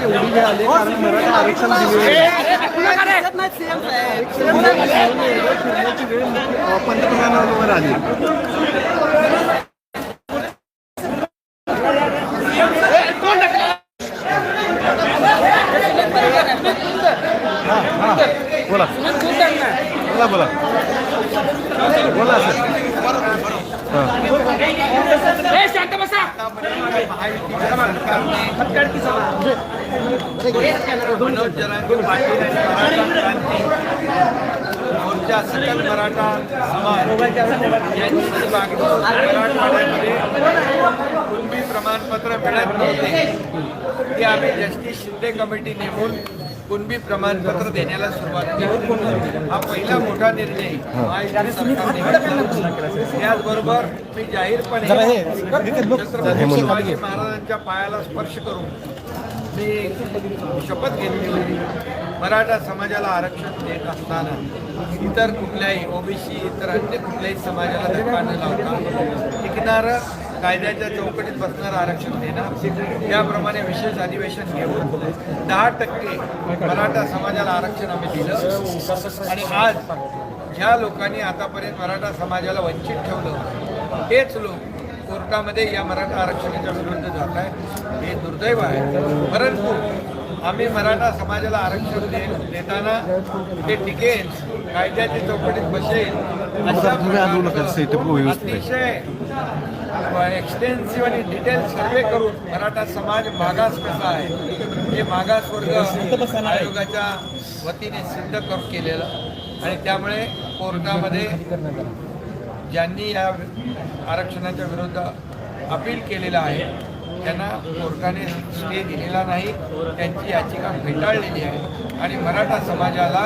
मराठा आरक्षण दिले फिरण्याची वेळ पंतप्रधानांवर आली बोला बोला बोला. सर मनोज जरांगे पाटील आणि मराठा क्रांती मोर्चा सकल मराठा समाज यांची मागणी मराठवाड्यामध्ये कुणबी प्रमाणपत्र मिळत नव्हते ते आम्ही जस्टिस शिंदे कमिटी नेमून कुणबी प्रमाणपत्र देण्याला सुरुवात केली. हा पहिला मोठा निर्णय सरकारने. त्याचबरोबर मी जाहीरपणे छत्रपती शिवाजी महाराजांच्या पायाला स्पर्श करून मी शपथ घेतली होती. मराठा समाजाला आरक्षण देत असताना इतर कुठल्याही ओबीसी इतर अन्य कुठल्याही समाजाला धक्का न लावता टिकणारं कायद्याच्या चौकटीत बसणारं आरक्षण देणार. त्याप्रमाणे विशेष अधिवेशन घेऊन दहा टक्के मराठा समाजाला आरक्षण आम्ही दिलं. आणि आज ज्या लोकांनी आतापर्यंत मराठा समाजाला वंचित ठेवलं तेच लोक कोर्टामध्ये या मराठा आरक्षणाच्या विरुद्ध जात आहे हे दुर्दैव आहे. परंतु आम्ही मराठा समाजाला आरक्षण दे देताना ते टिकेल कायद्याच्या चौकटीत बसेल अशा अतिशय एक्सटेन्सिव्ह आणि डिटेल सर्वे करून मराठा समाज मागास कसा आहे हे मागास वर्ग आयोगाच्या वतीने सिद्ध करून केलेलं. आणि त्यामुळे कोर्टामध्ये ज्यांनी या आरक्षणाच्या विरुद्ध अपील केलेलं आहे त्यांना कोर्टाने स्टे दिलेला नाही त्यांची याचिका फेटाळलेली आहे. आणि मराठा समाजाला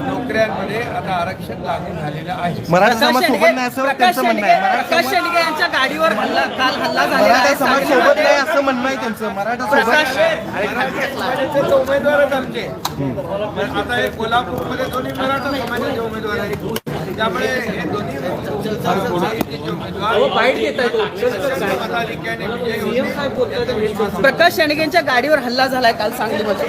नोकऱ्यांमध्ये आता आरक्षण लागू झालेलं आहे. मराठा समाज सोबत नाही असं त्यांचं म्हणणं आहे. मराठा प्रकाश समाज शेंडगे यांच्या गाडीवर हल्ला काल हल्ला झालेला मराठा आहे. समाज सोबत नाही असं म्हणणं आहे त्यांचं. मराठा सोबत मराठा समाजाचे उमेदवारच आमचे. आता हे कोल्हापूरमध्ये दोन्ही मराठा समाजाचे उमेदवार आहेत. त्यामुळे हे दोन्ही. प्रकाश शेंडगे यांच्या गाडीवर हल्ला झालाय काल सांगलीमध्ये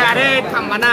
अरे थांबा ना